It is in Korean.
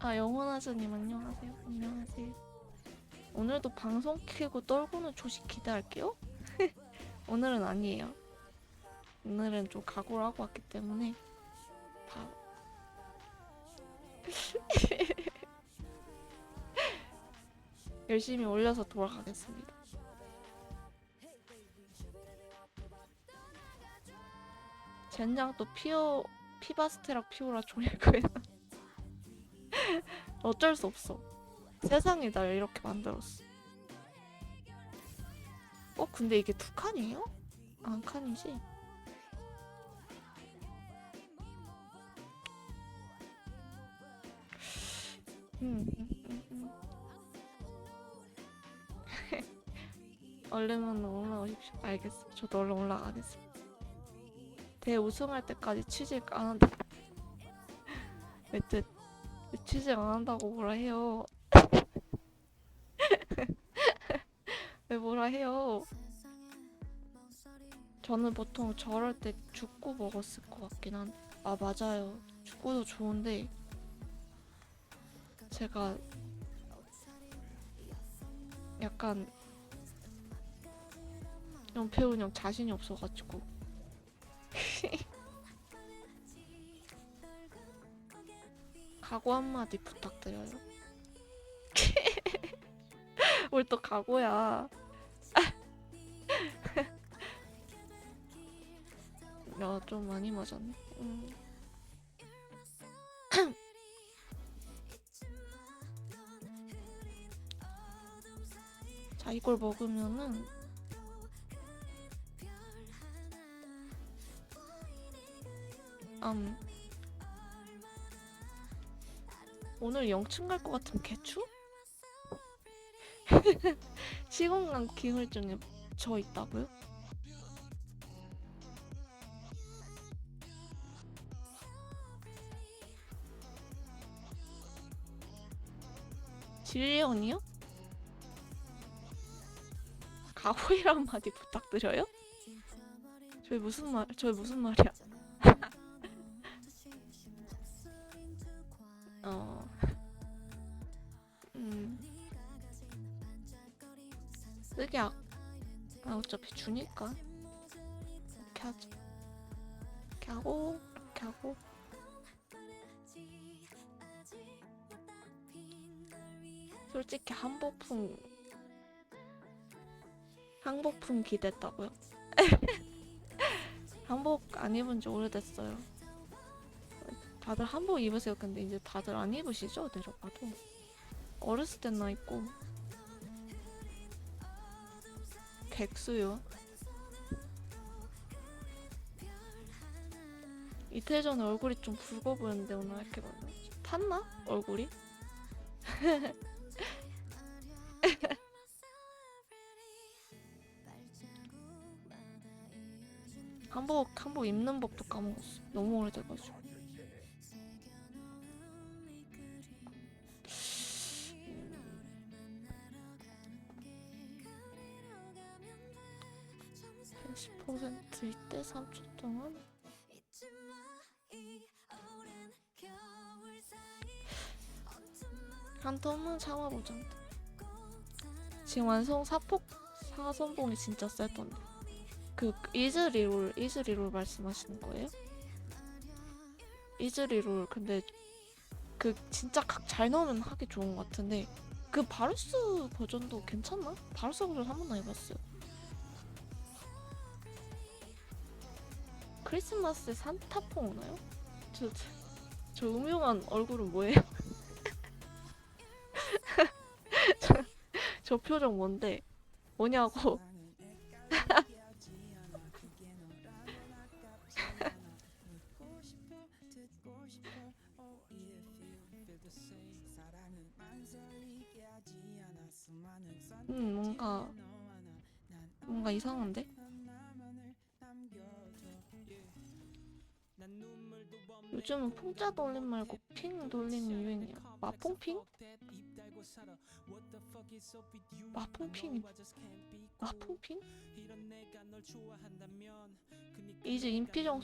아 영원하자님 안녕하세요. 안녕하세요. 오늘도 방송 켜고 떨구는 조식 기대할게요. 오늘은 아니에요. 오늘은 좀 각오를 하고 왔기 때문에 다 열심히 올려서 돌아가겠습니다. 젠장 또 피어 피바스테락 피오라 거예요. 어쩔 수 없어. 세상이 날 이렇게 만들었어. 어 근데 이게 두 칸이에요? 안 칸이지? 음, 음, 음, 음. 얼른 올라오십시오. 알겠어. 저도 얼른 올라가겠습니다. 대 우승할 때까지 취직 안 한다. 왜, 왜, 안 한다고 뭐라 해요? 왜 뭐라 해요? 저는 보통 저럴 때 죽고 먹었을 것 같긴 한데. 아, 맞아요. 죽고도 좋은데, 제가 약간 연패 운영 자신이 없어가지고. 각오 한마디 부탁드려요. 뭘 또 각오야. 야, 좀 많이 맞았네. 음. 자, 이걸 먹으면은 음. 오늘 영층 갈것 같으면 개추? 시공간 기울증에 저 있다고요? 진리언이요? 가호이란 마디 부탁드려요? 저희 무슨 말, 저희 무슨 말이야? 어. 음. 쓰게 아, 아 어차피 주니까. 이렇게 하자. 이렇게 하고, 이렇게 하고. 솔직히 한복풍 한복풍 기대했다고요? 한복 안 입은 지 오래됐어요. 다들 한복 입으세요. 근데 이제 다들 안 입으시죠? 내려가도 어렸을 땐나 입고 객수요. 이틀 전에 얼굴이 좀 붉어 보였는데 오늘 이렇게 봤네. 탔나? 얼굴이? 한복 한복 입는 법도 까먹었어. 너무 오래돼가지고. (80% 이때 3초 동안) 한 텀은 참아보자 지금 완성 사폭 사선봉이 진짜 쎄던데 그 이즈리롤 이즈리롤 말씀하시는 거예요? 이즈리롤 근데 그 진짜 각 잘 넣으면 하기 좋은 것 같은데 그 바루스 버전도 괜찮나? 바루스 버전 한 번도 안 해봤어요. 크리스마스에 산타퐁 오나요? 저, 저, 저 음흉한 얼굴은 뭐예요? 저, 저 표정 뭔데? 뭐냐고. 음 뭔가 뭔가 이상한데? 요즘은 풍자 돌림 말고 핑 돌림 유행이야. 마풍핑? 마풍핑? 마풍핑? 이제 인피정